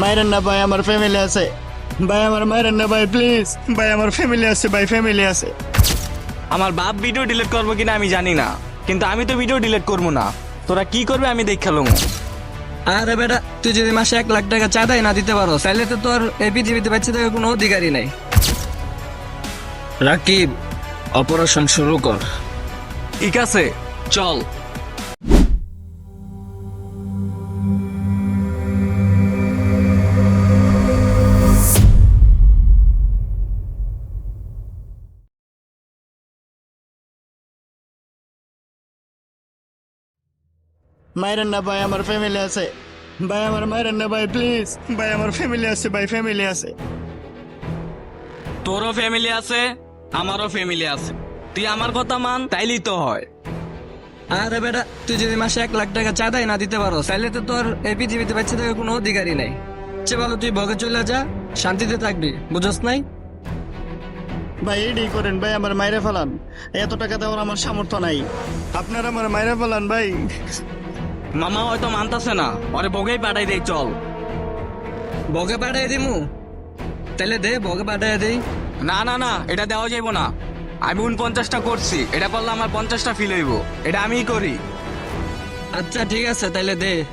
মাইরেন না ভাই আমার ফ্যামিলি আছে। ভাই আমার মাইরেন না ভাই প্লিজ ভাই আমার ফ্যামিলি আছে ভাই ফ্যামিলি আছে। আমার বাপ ভিডিও ডিলিট করব কিনা আমি জানি না কিন্তু আমি তো ভিডিও ডিলিট করব না। তোরা কি করবে আমি দেখালাম আরে বেটা তুই যদি মাসে এক লাখ টাকা চাঁদাই না দিতে পারো তাহলে তো তোর এই পৃথিবীতে বাচ্চা থাকার কোনো অধিকারই নাই। রাকিব অপারেশন শুরু কর। ঠিক আছে চল। মাইরেন না ভাই আমার ফ্যামিলি আছে। ভাই আমার মাইরেন না ভাই প্লিজ ভাই আমার ফ্যামিলি আছে ভাই ফ্যামিলি আছে। তোরও ফ্যামিলি আছে আমারও ফ্যামিলি আছে। তুই আমার কথা মান তাইলেই তো হয়। আরে বেটা তুই যদি মাসে এক লাখ টাকা চাঁদাই না দিতে পারো তাহলে তো তোর এই পৃথিবীতে বাচ্চা থাকার কোনো অধিকারই নাই। সে ভালো তুই ভগে চলে যা শান্তিতে থাকবি বুঝস নাই? ভাই এডি করেন ভাই আমার মাইরে ফেলান। এত টাকা দেওয়ার আমার সামর্থ্য নাই। আপনার আমার মাইরে ফেলান ভাই। মামা হয়তো মানতাছে না। ওরে বগেই পাঠাই দেই চল। বগে পাঠাই দিমু? তাহলে দে বগে পাঠাই দেই। না না না এটা দেওয়া যাইব না। আমি উনপঞ্চাশটা করছি এটা করলে আমার পঞ্চাশটা ফিল হইব এটা আমিই করি। আচ্ছা ঠিক আছে তাহলে দে।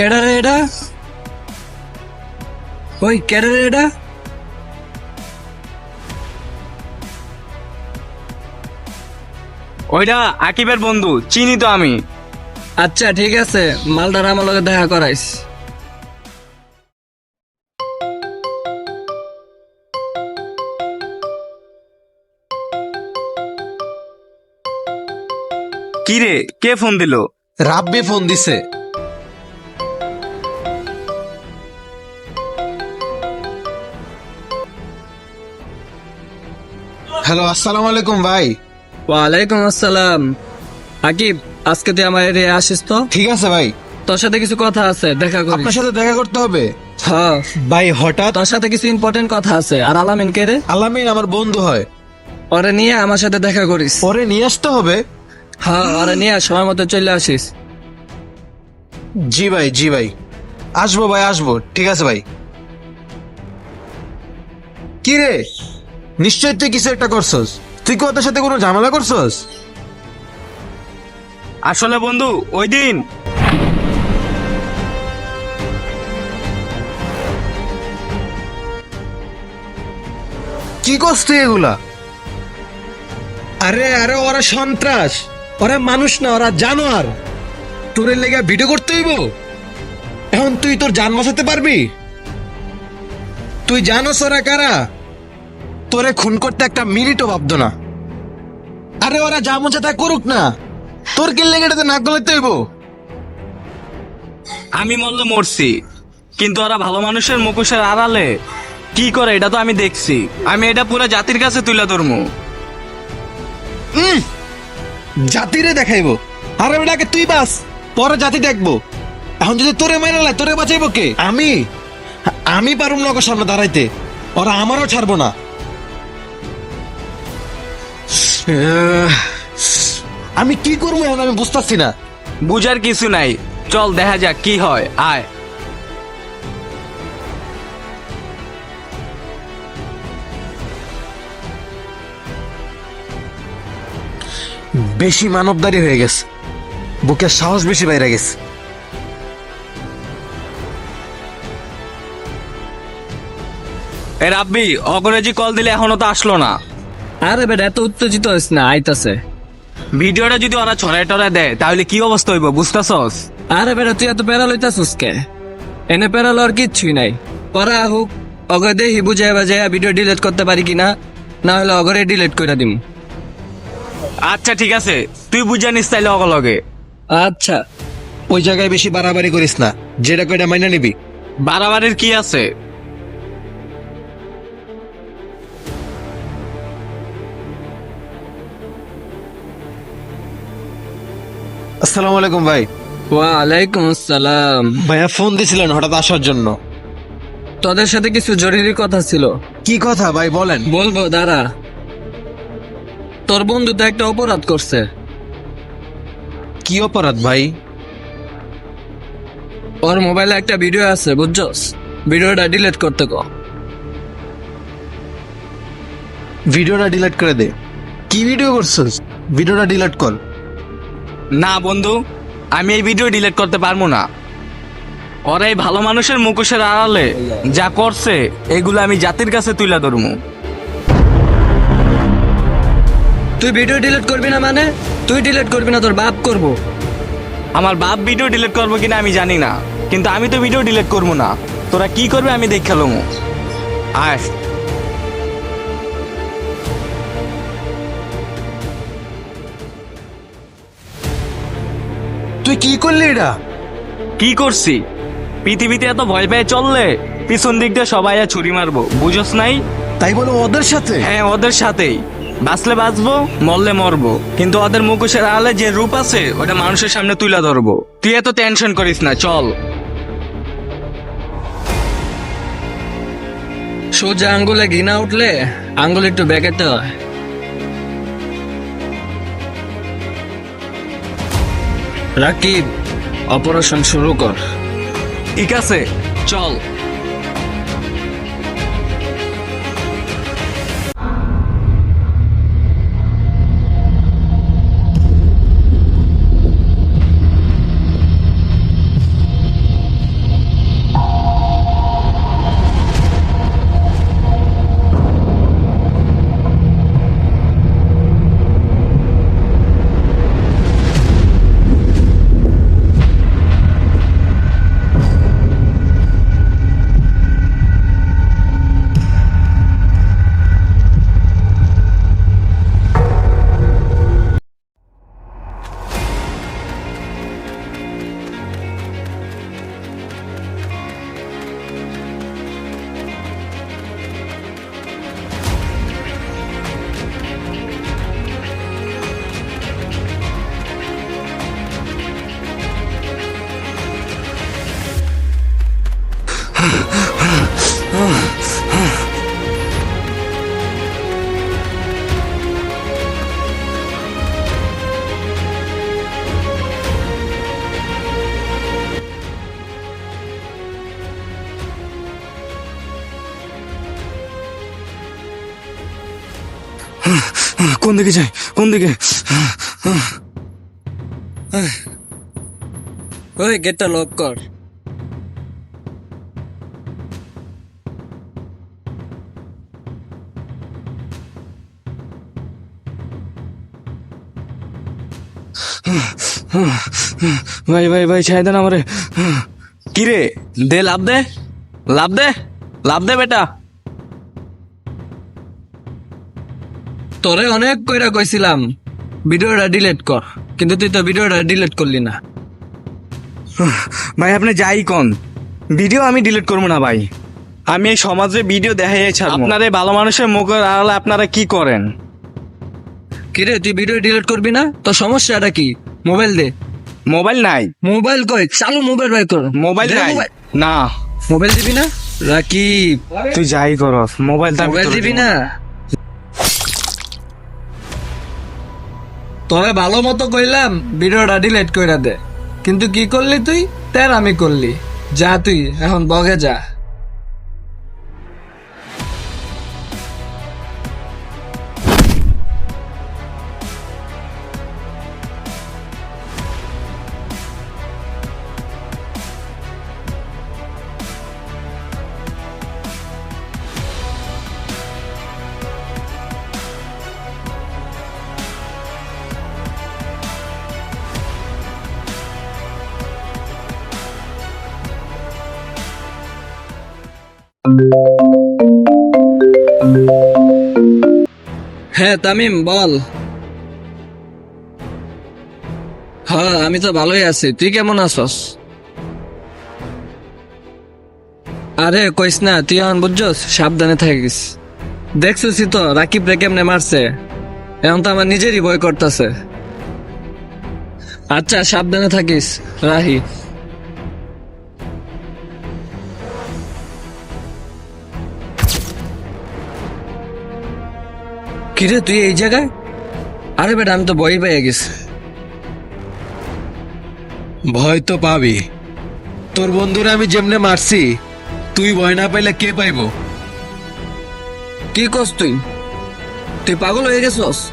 কেডা এটা ওই কেডা রে এটা ওইটা আকিবের বন্ধু চিনি তো আমি। আচ্ছা ঠিক আছে। মালদার আমার লগে দেখা করাইস। কি রে কে ফোন দিল? রাব্বি ফোন দিছে। হ্যালো আসসালামু আলাইকুম ভাই। ওয়ালাইকুম আসসালাম। আকিব আজকে তুই আমার এরিয়া আসিস তো? ঠিক আছে ভাই। তোর সাথে কিছু কথা আছে দেখা করিস। আপনার সাথে দেখা করতে হবে? হ্যাঁ। ভাই হঠাৎ? তোর সাথে কিছু ইম্পর্টেন্ট কথা আছে। আর আলামিন কে রে? আলামিন আমার বন্ধু হয়। ওরে নিয়ে আমার সাথে দেখা করিস। পরে নিয়ে আসতে হবে? হ্যাঁ ওরে নিয়ে সময় মতো চলে আসিস। জি ভাই জি ভাই। আসব ভাই আসব। ঠিক আছে ভাই। কি রে? নিশ্চয় তুই কিছু একটা করছস। তুই কি ওদের সাথে কোনো ঝামেলা করছস? আসলে বন্ধু ওই দিন। কি করছ তুই এগুলা? আরে আরে ওরা সন্ত্রাস। ওরা মানুষ না ওরা জানোয়ার। তোর লেগে ভিডিও করতে হইব? এখন তুই তোর জান বাঁচাতে পারবি? তুই জানোস ওরা কারা? তোরে খুন করতে একটা মিনিটও ভাবতো না। আরে ওরা যা মজা তা করুক না। তোর কি লেগে এটাতে নাক গলাতে হইব। আমি মরলে মরছি কিন্তু ওরা ভালো মানুষের মুখোশের আড়ালে কি করে এটা তো আমি দেখছি। আমি এটা পুরো জাতির কাছে তুলে ধরবো। জাতিরে দেখাইবো। আরে বেটাকে তুই বাস পরে জাতি দেখব। এখন যদি তোরে মেরে তোরে বাঁচাইবো কে? আমি? আমি পারুম না ওকে সামনে দাঁড়াইতে। ওরা আমারও ছাড়বো না। আমি কি করব এখন আমি বুঝতেছি না। বুঝার কিছু নাই। চল দেখা যাক কি হয়। আয়। বেশি মানবদারি হয়ে গেছে। বুকের সাহস বেশি বাইরে গেছে। এ রাব্বি অগ্রেজি কল দিলে এখনও তো আসলো না। আরে বেটা এত উত্তেজিত হইস না আইতাছে। ভিডিওটা যদি ওরা ছড়ায় টড়ায় দেয় তাহলে কি অবস্থা হইব বুঝতেছস? আরে বেটা তুই এত প্যারা লইতাছিস কে? এনে প্যারা লওয়ার কিচ্ছুই নাই। পরে হোক অগরে দেখি বুঝাই বাজাই ভিডিও ডিলিট করতে পারি কিনা না হলে অগরে ডিলিট করে দিম। আচ্ছা ঠিক আছে। তুই বুঝে নিস তাইলে অগলগে আচ্ছা। ওই জায়গায় বেশি বাড়াবাড়ি করিস না যেটা কয়টা মাইনা নিবি। বাড়াবাড়ির কি আছে? আসসালামু আলাইকুম ভাই। ওয়ালাইকুম আসসালাম। ভাইয়া ফোন দিছিলেন হঠাৎ আসার জন্য। তোদের সাথে কিছু জরুরি কথা ছিল। কি কথা ভাই বলেন। বলব দাঁড়া। তোর বন্ধু তো একটা অপরাধ করছে। কি অপরাধ ভাই? ওর মোবাইলে একটা ভিডিও আছে বুঝছস? ভিডিওটা ডিলিট করতে কো। ভিডিওটা ডিলিট করে দে। কি ভিডিও করছিস? ভিডিওটা ডিলিট কর। না বন্ধু আমি এই ভিডিও ডিলিট করতে পারব না। ওরা এই ভালো মানুষের মুখোশের আড়ালে যা করছে এগুলো আমি জাতির কাছে তুলে ধরবো। তুই ভিডিও ডিলিট করবি না মানে? তুই ডিলিট করবি না তোর বাপ করব। আমার বাপ ভিডিও ডিলিট করব কিনা আমি জানি না কিন্তু আমি তো ভিডিও ডিলিট করব না। তোরা কি করবে আমি দেখে লমু। আয়। তুই কি করলি এটা? কি করছি? পৃথিবীতে এত ভয় পেয়ে চললে পিছন দিক দিয়ে সবাই আর ছুরি মারবো বুঝোস নাই? তাই বলে ওদের সাথে? হ্যাঁ ওদের সাথেই। বাঁচলে বাঁচবো মরলে মরবো। কিন্তু ওদের মুখোশের আড়ালে যে রূপ আছে ওটা মানুষের সামনে তুলে ধরবো। তুই এত টেনশন করিস না চল। সোজা আঙ্গুলে ঘৃণা উঠলে আঙ্গুল একটু বেঁকাতে হয়। রাকিব অপারেশন শুরু কর। ঠিক আছে চল। কোন দিকে যাই? কোন দিকে? ওই গেটটা লক কর। ভাই ভাই ভাই ছাই দেন আমারে। কিরে? দে লাভ দে। লাভ দে। লাভ দে বেটা। তোরে অনেক কইরা কইছিলাম ভিডিওটা ডিলিট কর কিন্তু তুই তো ভিডিওটা ডিলিট করলি না। ভাই আপনি যাই কোন ভিডিও আমি ডিলিট করব না ভাই। আমি এই সমাজে ভিডিও দেখাই ছাড়বো। আপনারা এই ভালো মানুষের মুখের আড়ালে আপনারা কি করেন? কিরে তুই ভিডিও ডিলিট করবি না? তোর সমস্যাটা কি? মোবাইল দে। মোবাইল নাই। মোবাইল কই? চালু মোবাইল বাই কর। মোবাইল নাই। না। মোবাইল দিবি না? রাকিব। তুই যাই কর মোবাইলটা মোবাইল দিবি। না? তোরে ভালো মতো কইলাম, ভিডিওটা ডিলেট কইরা দে। কিন্তু কি করলি তুই? তের আমি করলি। যা তুই, এখন বগে যা। হ্যাঁ তামিম, বল। হ্যাঁ আমি তো ভালোই আছি। তুই কেমন আছস? আরে, কইস না, তুই এখন বুঝছস? সাবধানে থাকিস। দেখছিস তো, রাকিব রে কেমনে মারছে। এখন তো আমার নিজেরই ভয় করতেছে। আচ্ছা সাবধানে থাকিস। রাহি। কিরে তুই এই জায়গায়? আরে বেটা আমি তো বই পেয়ে গেছি। ভয় তো পাবি। তোর বন্ধুরা আমি যেমনে মারছি তুই ভয় না পাইলে কে পাইবো? কি করছ তুই? তুই পাগল হয়ে গেছস?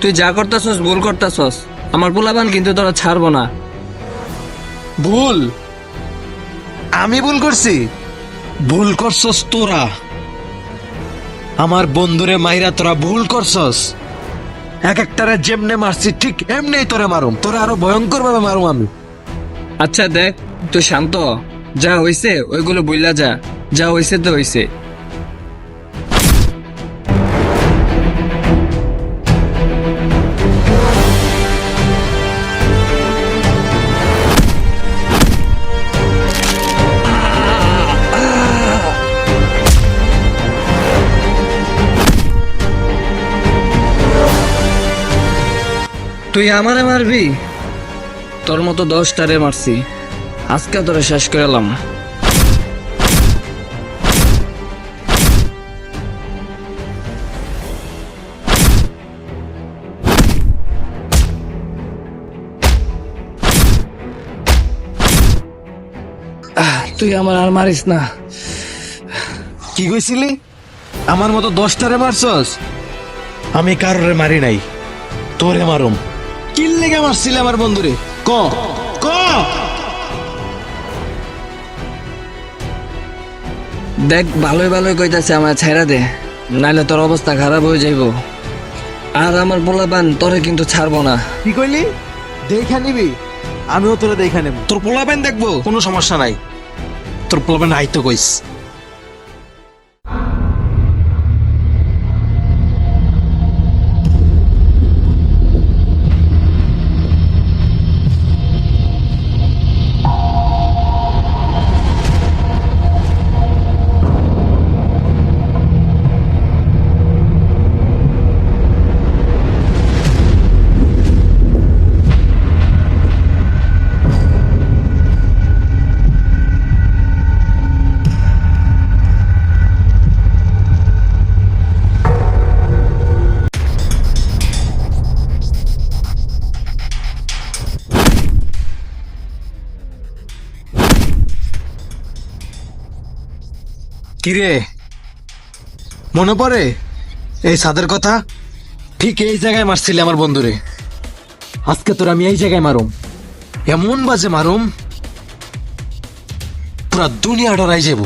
তুই যা করতেছস ভুল করতেছস। আমার পোলাবান কিন্তু তোরা ছাড়বো না। ভুল? আমি ভুল করছি? ভুল করছস তোরা। আমার বন্ধুরে মাইরা তোরা ভুল করছস। এক একটারে যেমনে মারছি, ঠিক এমনি তোরে মারুম। তোরা আরও ভয়ঙ্কর ভাবে মারুম আমি। আচ্ছা দেখ, তুই শান্ত যা হইছে, ওইগুলো বইলা যা। যা হইছে তো হইছে। তুই আমারে মারবি? তোর মতো দশটারে মারছি। আজকে তোরে শেষ করে এলাম। তুই আমার আর মারিস না। কি কইছিলি? আমার মতো দশটারে মারছস? আমি কারোরে মারি নাই তোরে মারুম। কিল লেগে মারছিলে আমার বন্ধুরে? ক? ক? দেখ ভালোই ভালোই কইতাছে আমার ছাইরা দে। নাইলে তোর অবস্থা খারাপ হয়ে যাইব। আর আমার পোলাপান তোরে কিন্তু ছাড়বো না। কি কইলি? দেখা নিবি। আমিও তোরে দেখা নেব। তোর পোলাপেন দেখব? কোনো সমস্যা নাই। তোর পোলাপেন আইতো কইস। কিরে? মনে পড়ে? এই সাদের কথা? ঠিক এই জায়গায় মারছিলে আমার বন্ধুরে। আজকে তোর আমি এই জায়গায় মারুম। এমন বাজে মারুম, পুরা দুনিয়া ডরাই যাব